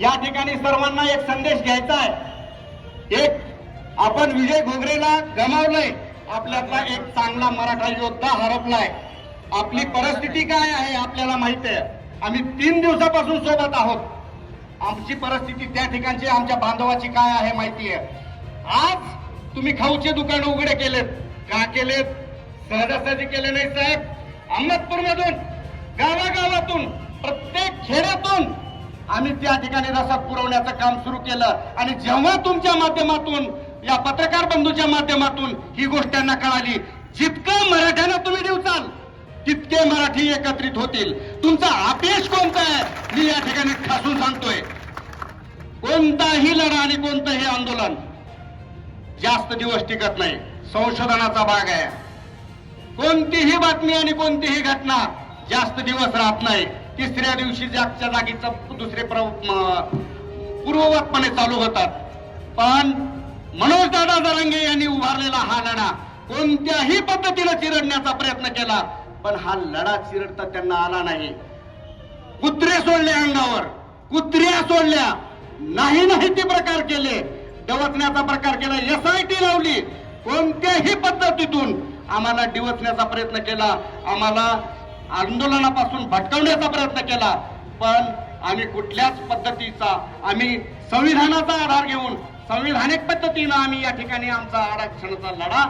या ठिकाणी सर्वांना एक संदेश घ्यायचा आहे. एक आपण विजय घोगरेला गमावलंय. आपल्यातला एक चांगला मराठा योद्धा हरपलाय. आपली परिस्थिती काय आहे आपल्याला माहीत आहे. आम्ही तीन दिवसापासून सोबत आहोत. आमची परिस्थिती त्या ठिकाणची आमच्या बांधवाची काय आहे माहिती आहे. आज तुम्ही खाऊचे दुकान उघडे केलेत. का केलेत? सहजासहजी केले नाही साहेब. अहमदपूरमधून गावागावातून प्रत्येक खेड्यातून आम्ही त्या ठिकाणी रसद पुरवण्याचं काम सुरू केलं. आणि जेव्हा तुमच्या माध्यमातून या पत्रकार बंधूच्या माध्यमातून ही गोष्ट त्यांना कळाली जितकं मराठ्यांना तुम्ही देऊचाल तितके मराठी एकत्रित होतील. तुमचा अपयश कोणता आहे मी या ठिकाणी ठासून सांगतोय. कोणताही लढा आणि कोणतंही आंदोलन जास्त दिवस टिकत नाही. संशोधनाचा भाग आहे. कोणतीही बातमी आणि कोणतीही घटना जास्त दिवस राहत नाही. तिसऱ्या दिवशी जागच्या जागीचा दुसरे पूर्ववतपणे चालू होतात. पण मनोज दादा जरांगे यांनी उभारलेला हा लढा कोणत्याही पद्धतीनं चिरडण्याचा प्रयत्न केला पण हा लढा चिरडता त्यांना आला नाही. कुत्रे सोडले अंगावर कुत्र्या सोडल्या. नाही नाही ते प्रकार केले. डवचण्याचा प्रकार केला एस आय टी लावली. कोणत्याही पद्धतीतून आम्हाला डिवचण्याचा प्रयत्न केला. आम्हाला आंदोलनापासून भटकवण्याचा प्रयत्न केला पण आम्ही कुठल्याच पद्धतीचा आम्ही संविधानाचा आधार घेऊन संविधानिक पद्धतीनं आम्ही या ठिकाणी आमचा आरक्षणाचा लढा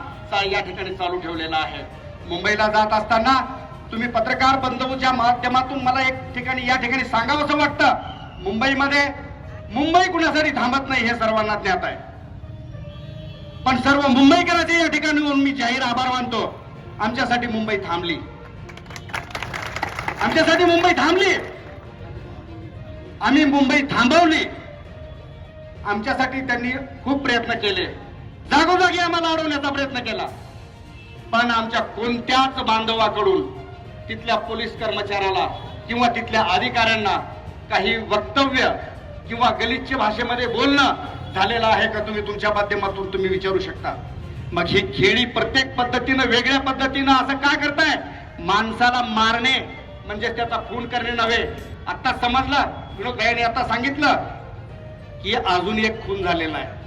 या ठिकाणी चालू ठेवलेला आहे. मुंबईला जात असताना तुम्ही पत्रकार बंधूच्या माध्यमातून मला एक ठिकाणी या ठिकाणी सांगावंसं वाटतं मुंबईमध्ये मुंबई कुणासाठी थांबत नाही हे सर्वांना ज्ञात आहे. पण सर्व मुंबईकरांचे या ठिकाणी मी जाहीर आभार मानतो. आमच्यासाठी मुंबई थांबली. आमच्यासाठी मुंबई थांबली. आम्ही मुंबई थांबवली. आमच्यासाठी त्यांनी खूप प्रयत्न केले. जागोजागी आम्हाला अडवण्याचा प्रयत्न केला. पण आमच्या कोणत्याच बांधवाकडून तिथल्या पोलीस कर्मचाऱ्याला किंवा तिथल्या अधिकाऱ्यांना काही वक्तव्य किंवा गलिच्छ भाषेमध्ये बोलणं झालेलं आहे का तुम्ही तुमच्या माध्यमातून तुम्ही विचारू शकता? मग ही खेळी प्रत्येक पद्धतीनं वेगळ्या पद्धतीनं असं का करताय? माणसाला मारणे म्हणजे त्याचा खून करणे नव्हे. आता समजलं? विनोद भाईने आता सांगितलं की अजून एक खून झालेला आहे.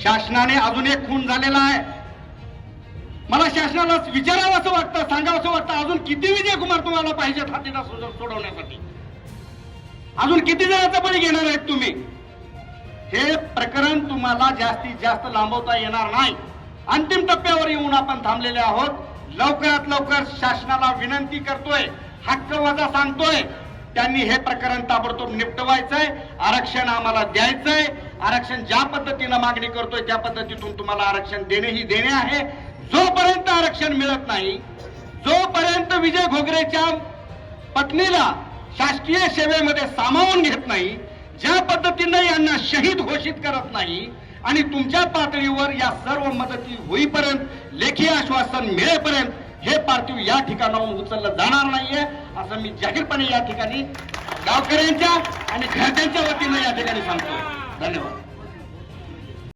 शासनाने अजून एक खून झालेला आहे. मला शासनाला विचारावं असं वाटतं सांगावं असं वाटतं अजून किती विजय कुमार तुम्हाला पाहिजेत हातीला सोडवण्यासाठी? अजून किती जणांचा बळी घेणार आहेत तुम्ही? हे प्रकरण तुम्हाला जास्तीत जास्त लांबवता येणार नाही. अंतिम टप्प्यावर येऊन आपण थांबलेले आहोत. लवकरात लवकर शासनाला विनंती करतोय हक्क वजा सांगतोय. त्यांनी हे प्रकरण ताबडतोब निपटवायचंय आरक्षण आम्हाला द्यायचंय. आरक्षण ज्या पद्धतीनं मागणी करतोय त्या पद्धतीतून तुम्हाला आरक्षण देणे ही देणे आहे. जोपर्यंत आरक्षण मिळत नाही जोपर्यंत विजय घोगरेच्या पत्नीला शासकीय सेवेमध्ये सामावून घेत नाही ज्या पद्धतीनं यांना शहीद घोषित करत नाही आणि तुमच्या पातळीवर या सर्व मदती होईपर्यंत लेखी आश्वासन मिळेपर्यंत हे पार्थिव या ठिकाणाहून उचललं जाणार नाहीये असं मी जाहीरपणे या ठिकाणी गावकऱ्यांच्या आणि घरच्यांच्या वतीनं या ठिकाणी सांगतो धन्यवाद.